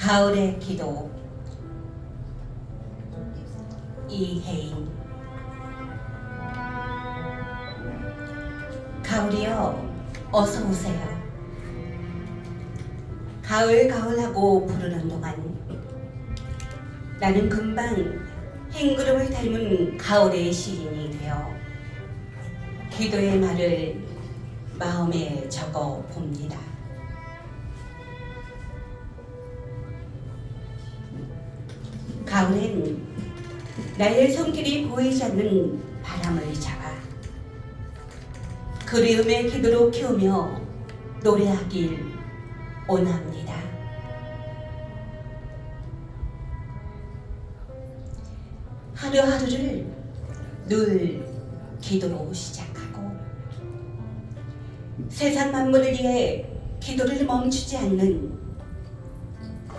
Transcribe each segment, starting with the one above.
가을의 기도 이혜인 가을이여 어서 오세요. 가을 가을하고 부르는 동안 나는 금방 흰구름을 닮은 가을의 시인이 되어 기도의 말을 마음에 적어 봅니다. 가을엔 나의 손길이 보이지 않는 바람을 잡아 그리움의 기도로 키우며 노래하길 원합니다. 하루하루를 늘 기도로 시작하고 세상 만물을 위해 기도를 멈추지 않는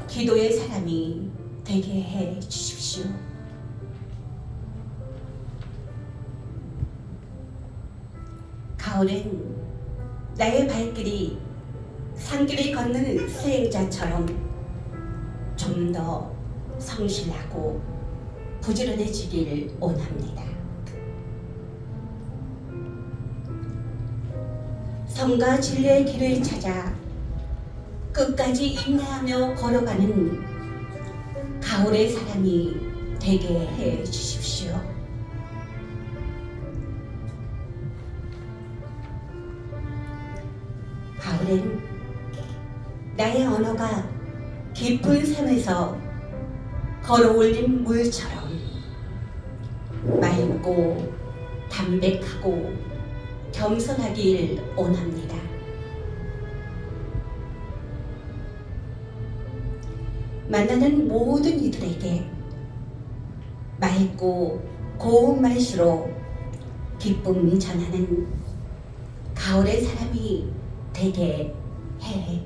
기도의 사람이 되게 해 주십시오. 가을엔 나의 발길이 산길을 걷는 수행자처럼 좀 더 성실하고 부지런해지길 원합니다. 성과 진리의 길을 찾아 끝까지 인내하며 걸어가는 가을의 사람이 되게 해 주십시오. 가을엔 나의 언어가 깊은 샘에서 걸어올린 물처럼 맑고 담백하고 겸손하길 원합니다. 만나는 모든 이들에게 맑고 고운 말씨로 기쁨 전하는 가을의 사람이 되게 해